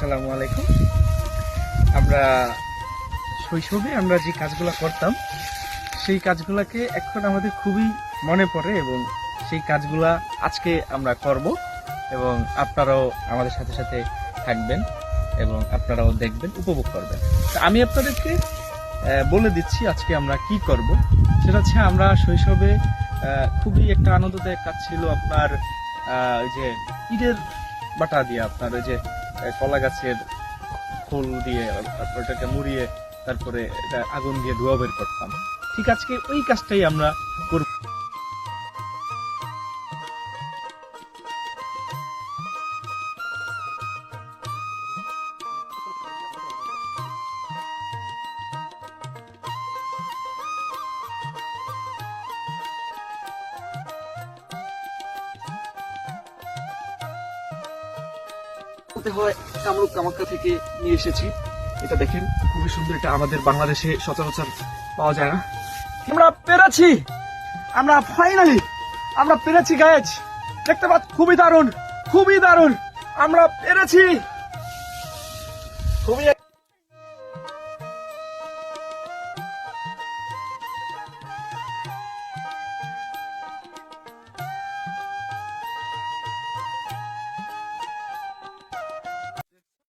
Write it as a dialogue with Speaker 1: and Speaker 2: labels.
Speaker 1: আসসালামু আলাইকুম। আমরা শৈশবে আমরা যে কাজগুলো করতাম, সেই কাজগুলোকে এখন আমাদের খুবই মনে পড়ে এবং সেই কাজগুলা আজকে আমরা করব এবং আপনারাও আমাদের সাথে সাথে থাকবেন এবং আপনারাও দেখবেন, উপভোগ করবেন। আমি আপনাদেরকে বলে দিচ্ছি আজকে আমরা কি করব। সেটা হচ্ছে আমরা শৈশবে খুবই একটা আনন্দদায়ক কাজ ছিল আপনার ওই যে ইটের বাটা দিয়ে আপনার ওই যে কলা গাছের ফুল দিয়ে তারপর এটাকে মুড়িয়ে তারপরে এটা আগুন দিয়ে ধোয়া বের করতাম। ঠিক আজকে ওই কাজটাই আমরা করব।
Speaker 2: বলতে হয়, কামরূপ কামাখ্যা থেকে নিয়ে এসেছি। এটা দেখেন, খুবই সুন্দর এটা আমাদের বাংলাদেশে সচরাচর পাওয়া যায় না। আমরা পেরেছি! আমরা ফাইনালি আমরা পেরেছি গায়েজ দেখতে পাচ্ছ, খুবই দারুণ খুবই দারুণ! আমরা পেরেছি! খুবই